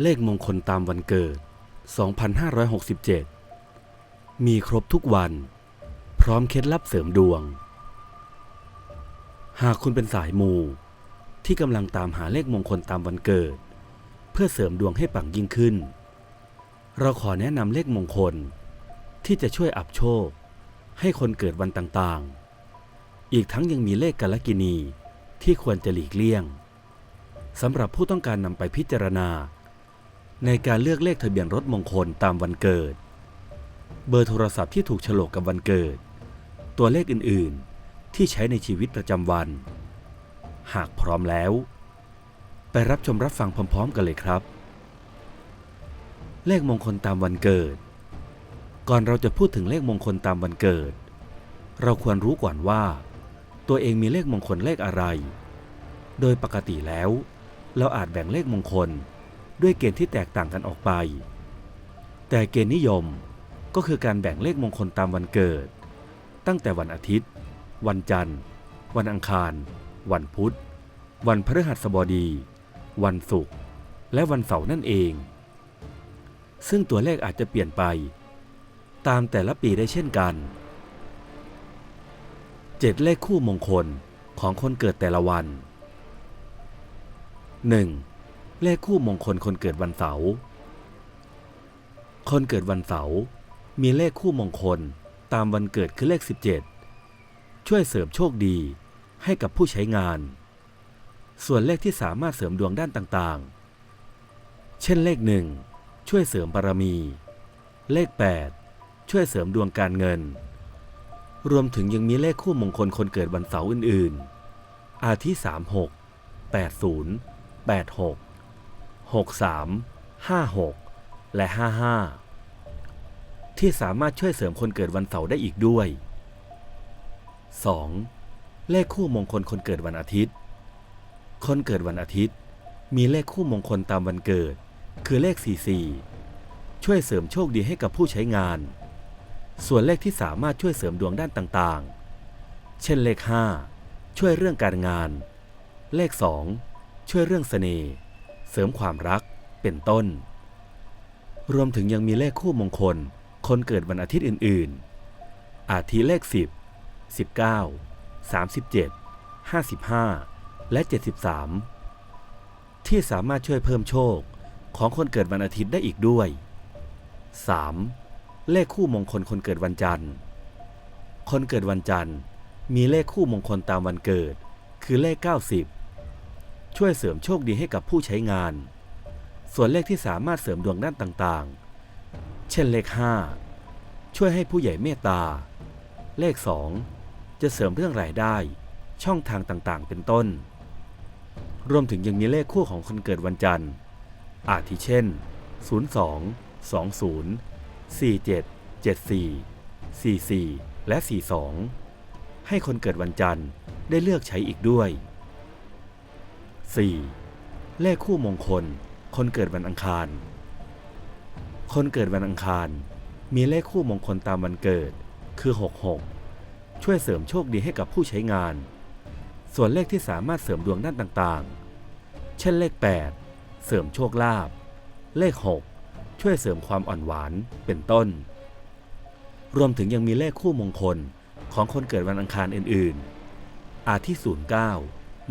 เลขมงคลตามวันเกิด 2567 มีครบทุกวัน พร้อมเคล็ดลับเสริมดวง หากคุณเป็นสายมูที่กำลังตามหาเลขมงคลตามวันเกิด เพื่อเสริมดวงให้ปังยิ่งขึ้น เราขอแนะนำเลขมงคล ที่จะช่วยอับโชค ให้คนเกิดวันต่างๆ อีกทั้งยังมีเลขกาลกินีที่ควรจะหลีกเลี่ยงสำหรับผู้ต้องการนำไปพิจารณา ในการเลือกเลขทะเบียนรถมงคลตามวันเกิด เบอร์โทรศัพท์ที่ถูกฉลกกับวันเกิด ตัวเลขอื่นๆ ที่ใช้ในชีวิตประจำวัน หากพร้อมแล้ว ไปรับชมรับฟังพร้อม ๆ กันเลยครับ เลขมงคลตามวันเกิด ก่อนเราจะพูดถึงเลขมงคลตามวันเกิด เราควรรู้ก่อนว่า ตัวเองมีเลขมงคลเลขอะไร โดยปกติแล้ว เราอาจแบ่งเลขมงคล ด้วยเกณฑ์ที่แตกต่างกันออกไป แต่เกณฑ์นิยมก็คือการแบ่งเลขมงคลตามวันเกิด ตั้งแต่วันอาทิตย์ วันจันทร์ วันอังคาร วันพุธ วันพฤหัสบดี วันศุกร์และวันเสาร์นั่นเอง ซึ่งตัวเลขอาจจะเปลี่ยนไป ตามแต่ละปีได้เช่นกันเจ็ดเลขคู่มงคลของคนเกิดแต่ละวัน 1. เลขคู่มงคลคนเกิดวันเสาร์ คนเกิดวันเสาร์มีเลขคู่มงคลตามวันเกิดคือเลข 17 ช่วยเสริมโชคดีให้กับผู้ใช้งาน ส่วนเลขที่สามารถเสริมดวงด้านต่างๆ เช่นเลขหนึ่งช่วยเสริมบารมี เลข 8 ช่วยเสริมดวงการเงิน รวมถึงยังมีเลขคู่มงคลคนเกิดวันเสาร์อื่นๆ อาทิ36 80 86 63 56 และ 55 ที่สามารถช่วยเสริมคนเกิดวันเสาร์ได้อีกด้วย 2. เลขคู่มงคลคนเกิดวันอาทิตย์ คนเกิดวันอาทิตย์ มีเลขคู่มงคลตามวันเกิด คือเลข 44 ช่วยเสริมโชคดีให้กับผู้ใช้งาน ส่วนเลขที่สามารถช่วยเสริมดวงด้านต่างๆ เช่นเลข 5 ช่วยเรื่องการงาน เลข 2 ช่วยเรื่องเสน่ห์ เสริมความรักเป็นต้น รวมถึงยังมีเลขคู่มงคล คนเกิดวันอาทิตย์อื่น ๆ อาทิเลข 10 19 37 55 และ 73 ที่สามารถช่วยเพิ่มโชคของคนเกิดวันอาทิตย์ได้อีกด้วย 3. เลขคู่มงคลคนเกิดวันจันทร์ คนเกิดวันจันทร์มีเลขคู่มงคลตามวันเกิด คือเลข 90 ช่วยเสริมโชคดีให้กับผู้ใช้งาน ส่วนเลขที่สามารถเสริมดวงด้านต่างๆ เช่นเลข 5 ช่วยให้ผู้ใหญ่เมตตา เลข 2 จะเสริมเรื่องรายได้ ช่องทางต่างๆ เป็นต้น รวมถึงยังมีเลขคู่ของคนเกิดวันจันทร์ อาทิเช่น 02 20 47 74 44 และ 42 ให้คนเกิดวันจันทร์ได้เลือกใช้อีกด้วย 4. เลขคู่มงคล คนเกิดวันอังคาร คนเกิดวันอังคาร มีเลขคู่มงคลตามวันเกิด คือ 66 ช่วยเสริมโชคดีให้กับผู้ใช้งาน ส่วนเลขที่สามารถเสริมดวงด้านต่างๆ เช่นเลข 8 เสริมโชคลาภ เลข 6 ช่วยเสริมความอ่อนหวาน เป็นต้น รวมถึงยังมีเลขคู่มงคลของคนเกิดวันอังคารอื่นๆ อาทิ09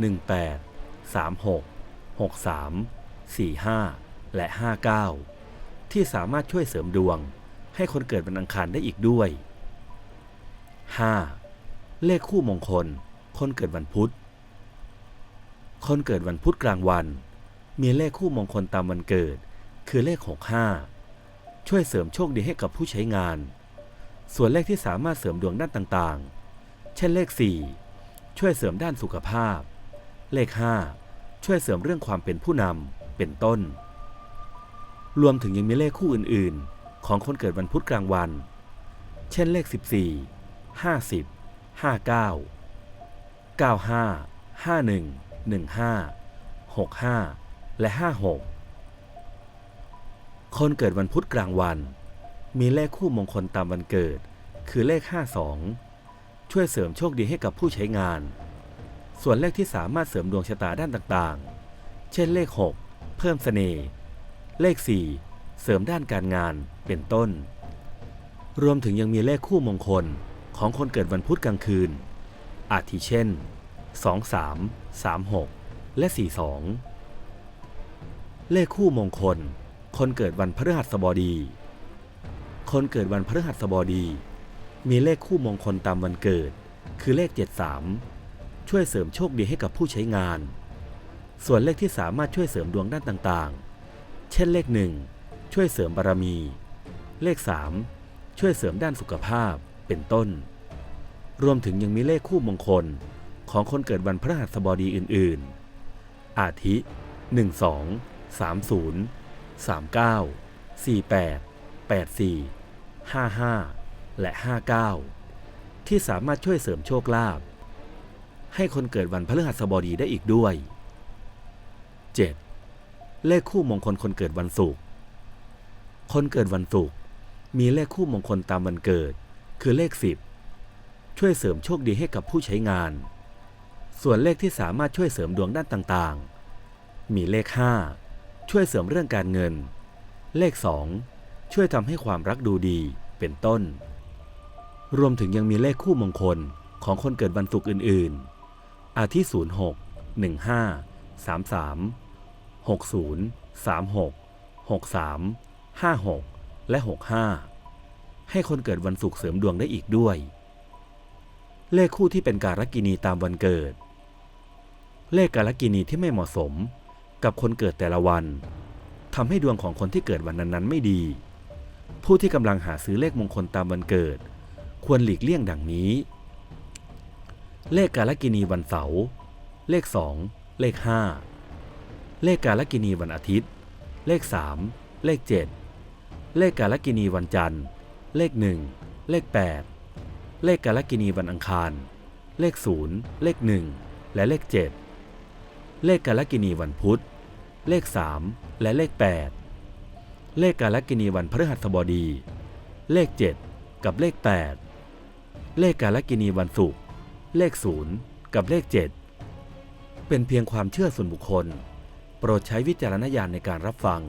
18 36 63 45 และ 59 ที่สามารถช่วยเสริมดวง ให้คนเกิดวันอังคารได้อีกด้วย 5. เลขคู่มงคล คนเกิดวันพุธ คนเกิดวันพุธกลางวัน มีเลขคู่มงคลตามวันเกิด คือเลข 65 ช่วยเสริมโชคดีให้กับผู้ใช้งาน ส่วนเลขที่สามารถเสริมดวงด้านต่างๆ เช่นเลข 4 ช่วยเสริมด้านสุขภาพ เลข 5 ช่วยเสริมเรื่องความเป็นผู้นำเป็นต้น รวมถึงยังมีเลขคู่อื่นๆ ของคนเกิดวันพุธกลางวัน เช่นเลข 14 50 59 95 51 15 65 และ 56 คนเกิดวันพุธกลางวัน มีเลขคู่มงคลตามวันเกิด คือเลข 52 ช่วยเสริมโชคดีให้กับผู้ใช้งาน ส่วนเลขที่สามารถเสริมดวงชะตาด้านต่างๆ เช่นเลข 6 เพิ่มเสน่ห์ เลข 4 เสริมด้านการงาน เป็นต้น รวมถึงยังมีเลขคู่มงคลของคนเกิดวันพุธกลางคืน อาทิเช่น 23 36 และ 42 เลขคู่มงคล คนเกิดวันพฤหัสบดี คนเกิดวันพฤหัสบดี มีเลขคู่มงคลตามวันเกิด คือเลข 73 ช่วยเสริมโชคดีให้กับผู้ใช้งาน ส่วนเลขที่สามารถช่วยเสริมดวงด้านต่างๆ เช่นเลข1ช่วยเสริมบารมี เลข 3 ช่วยเสริมด้านสุขภาพเป็นต้น รวมถึงยังมีเลขคู่มงคลของคนเกิดวันพฤหัสบดีอื่นๆ อาทิ 12 30 39 48 84 55 และ 59 ที่สามารถช่วยเสริมโชคลาภ ให้คนเกิดวันพฤหัสบดีได้อีกด้วย 7. เลขคู่มงคลคนเกิดวันศุกร์คนเกิดวันศุกร์มีเลขคู่มงคลตามวันเกิด คือเลข 10 ช่วยเสริมโชคดีให้กับผู้ใช้งาน ส่วนเลขที่สามารถช่วยเสริมดวงด้านต่างๆ มีเลข 5 ช่วยเสริมเรื่องการเงิน เลข 2 ช่วยทำให้ความรักดูดีเป็นต้น รวมถึงยังมีเลขคู่มงคลของคนเกิดวันศุกร์อื่นๆ อาทิ06 15 33 60 36 63 56 และ 65 ให้คนเกิดวันศุกร์เสริมดวงได้อีกด้วย เลขคู่ที่เป็นการกินีตามวันเกิด เลขการกินีที่ไม่เหมาะสมกับคนเกิดแต่ละวันทำให้ดวงของคนที่เกิดวันนั้นๆ ไม่ดี ผู้ที่กำลังหาซื้อเลขมงคลตามวันเกิด ควรหลีกเลี่ยงดังนี้ เลขการกินีวันเสาร์เลข 2 เลข 5 เลขการกินีวันอาทิตย์ เลข 3 เลข 7 เลขการกินีวันจันทร์ เลข 1 เลข 8 เลขการกินีวันอังคาร เลข 0 เลข 1 และเลข 7 เลขการกินีวันพุธ เลข 3 และเลข 8 เลขการกินีวันพฤหัสบดี เลข 7 กับเลข 8 เลขการกินีวันศุกร์ เลข 0 กับเลข 7 เป็นเพียงความเชื่อส่วนบุคคล โปรดใช้วิจารณญาณในการรับฟัง